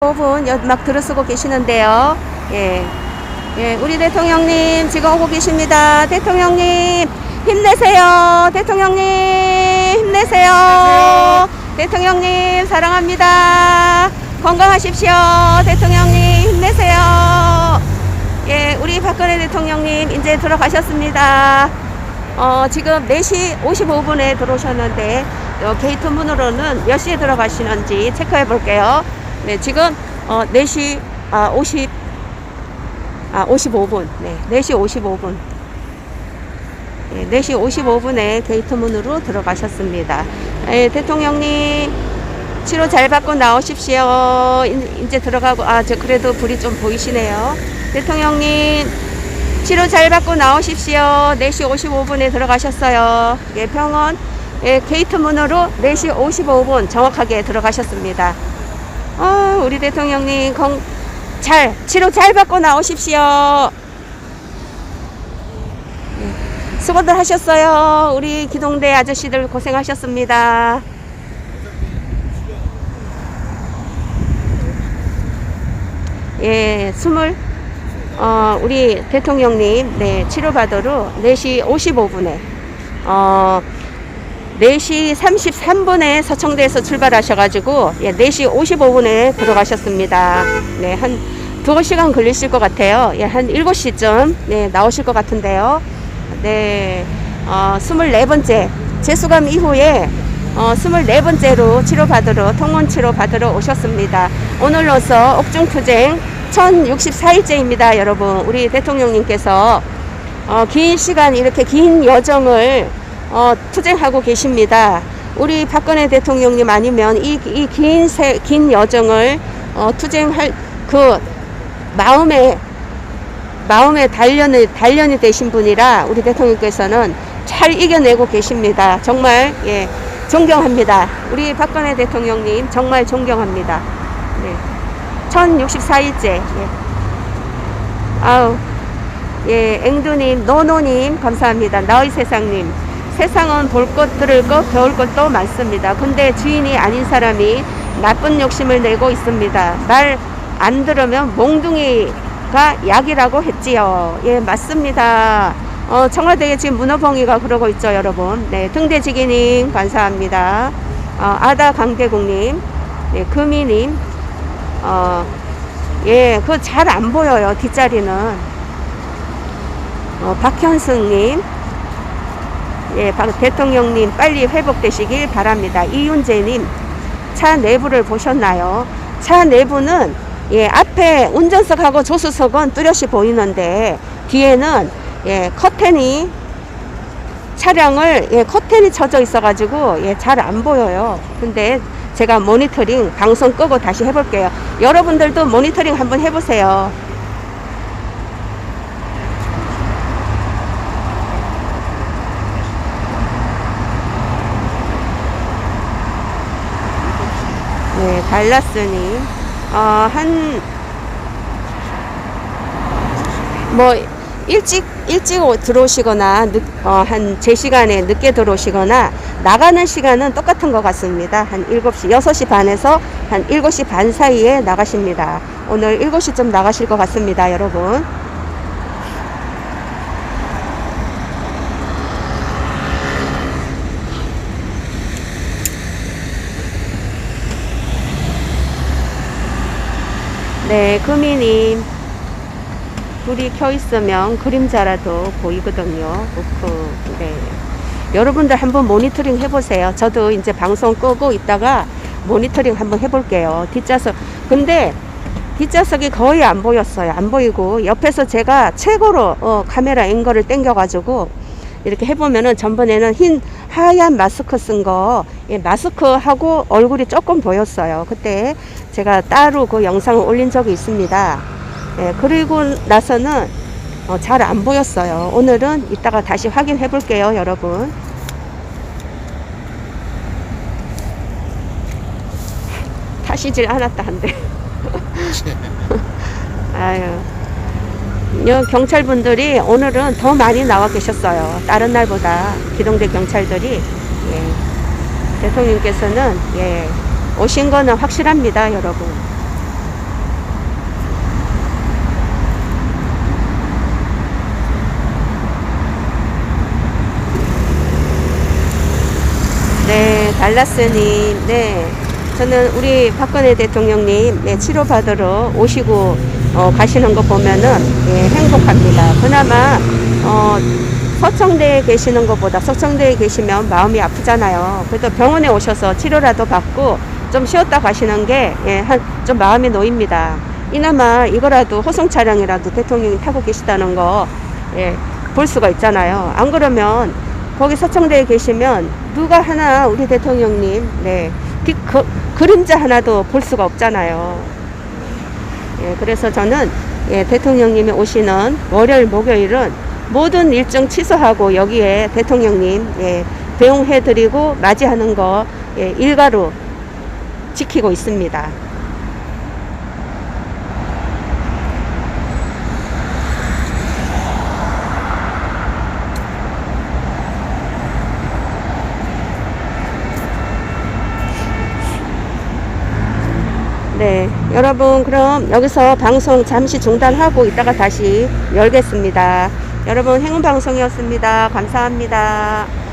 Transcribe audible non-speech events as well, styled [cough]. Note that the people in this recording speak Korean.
5분 막 들어서고 계시는데요. 예. 예, 우리 대통령님 지금 오고 계십니다. 대통령님 힘내세요. 대통령님 힘내세요. 대통령님 사랑합니다. 건강하십시오. 대통령님 힘내세요. 예, 우리 박근혜 대통령님 이제 들어가셨습니다. 어, 지금 4시 55분에 들어오셨는데 어, 게이트 문으로는 몇 시에 들어가시는지 체크해 볼게요. 네, 지금 어, 4시 아, 50 아, 55분. 네, 4시 55분. 네, 4시 55분에 게이트 문으로 들어가셨습니다. 예, 대통령님 치료 잘 받고 나오십시오. 이- 이제 들어가고 아, 저 그래도 불이 좀 보이시네요. 대통령님 치료 잘 받고 나오십시오. 4시 55분에 들어가셨어요. 예, 병원 예, 게이트 문으로 4시 55분 정확하게 들어가셨습니다. 아, 우리 대통령님 건, 잘 치료 잘 받고 나오십시오. 예, 수고들 하셨어요. 우리 기동대 아저씨들 고생하셨습니다. 예, 스물 어, 우리 대통령님, 네, 치료받으러 4시 55분에, 어, 4시 33분에 서청대에서 출발하셔가지고, 예, 4시 55분에 들어가셨습니다. 네, 한 2시간 걸리실 것 같아요. 예, 한 7시쯤, 네, 나오실 것 같은데요. 네, 어, 24번째, 재수감 이후에, 어, 24번째로 치료받으러, 통원 치료받으러 오셨습니다. 오늘로서 옥중투쟁 1064일째입니다, 여러분. 우리 대통령님께서 어, 긴 시간 이렇게 긴 여정을 어, 투쟁하고 계십니다. 우리 박근혜 대통령님 아니면 이긴 긴 여정을 어, 투쟁할 그 마음에 마음에 단련이 단련이 되신 분이라 우리 대통령께서는 잘 이겨내고 계십니다. 정말 예 존경합니다. 우리 박근혜 대통령님 정말 존경합니다. 네. 1064일째. 예. 아우, 예, 앵두님, 노노님, 감사합니다. 나의 세상님. 세상은 볼 것, 들을 것, 배울 것도 많습니다. 근데 주인이 아닌 사람이 나쁜 욕심을 내고 있습니다. 말 안 들으면 몽둥이가 약이라고 했지요. 예, 맞습니다. 어, 청와대에 지금 문어봉이가 그러고 있죠, 여러분. 네, 등대지기님, 감사합니다. 어, 아다 강대국님, 네, 금이님, 어, 예, 그거 잘 안 보여요, 뒷자리는. 어, 박현승님, 예, 박 대통령님 빨리 회복되시길 바랍니다. 이윤재님, 차 내부를 보셨나요? 차 내부는, 예, 앞에 운전석하고 조수석은 뚜렷이 보이는데, 뒤에는, 예, 커튼이, 차량을, 예, 커튼이 쳐져 있어가지고, 예, 잘 안 보여요. 근데 제가 모니터링 방송 끄고 다시 해볼게요. 여러분들도 모니터링 한번 해보세요. 네, 달라스님, 어, 한, 뭐, 일찍, 일찍 오- 들어오시거나, 늦, 어, 한제 시간에 늦게 들어오시거나, 나가는 시간은 똑같은 것 같습니다. 한 7시, 6시 반에서 한 7시 반 사이에 나가십니다. 오늘 7시쯤 나가실 것 같습니다, 여러분. 네, 금이님. 불이 켜 있으면 그림자라도 보이거든요. 우크, 네. 여러분들 한번 모니터링 해보세요. 저도 이제 방송 끄고 있다가 모니터링 한번 해볼게요. 뒷좌석. 근데 뒷좌석이 거의 안 보였어요. 안 보이고 옆에서 제가 최고로 어, 카메라 앵글을 당겨가지고 이렇게 해보면은 전번에는 흰 하얀 마스크 쓴 거 예, 마스크하고 얼굴이 조금 보였어요. 그때 제가 따로 그 영상을 올린 적이 있습니다. 예, 그리고 나서는 어, 잘 안 보였어요. 오늘은 이따가 다시 확인해 볼게요, 여러분. [laughs] 타시질 않았다 한데. [laughs] 아유. 경찰분들이 오늘은 더 많이 나와 계셨어요. 다른 날보다 기동대 경찰들이 예, 대통령께서는 예, 오신 거는 확실합니다, 여러분. 네, 달라스님, 네. 저는 우리 박근혜 대통령님 네, 치료받으러 오시고 어, 가시는 거 보면은, 예, 행복합니다. 그나마, 어, 서청대에 계시는 것보다 서청대에 계시면 마음이 아프잖아요. 그래도 병원에 오셔서 치료라도 받고 좀 쉬었다 가시는 게, 예, 한, 좀 마음이 놓입니다. 이나마 이거라도 호송 차량이라도 대통령이 타고 계시다는 거, 예, 볼 수가 있잖아요. 안 그러면 거기 서청대에 계시면 누가 하나 우리 대통령님, 네, 그, 그, 그림자 하나도 볼 수가 없잖아요. 예, 그래서 저는 예, 대통령님이 오시는 월요일, 목요일은 모든 일정 취소하고 여기에 대통령님 예, 배웅해드리고 맞이하는 거 예, 일가로 지키고 있습니다. 네, 여러분 그럼 여기서 방송 잠시 중단하고 이따가 다시 열겠습니다. 여러분 행운 방송이었습니다. 감사합니다.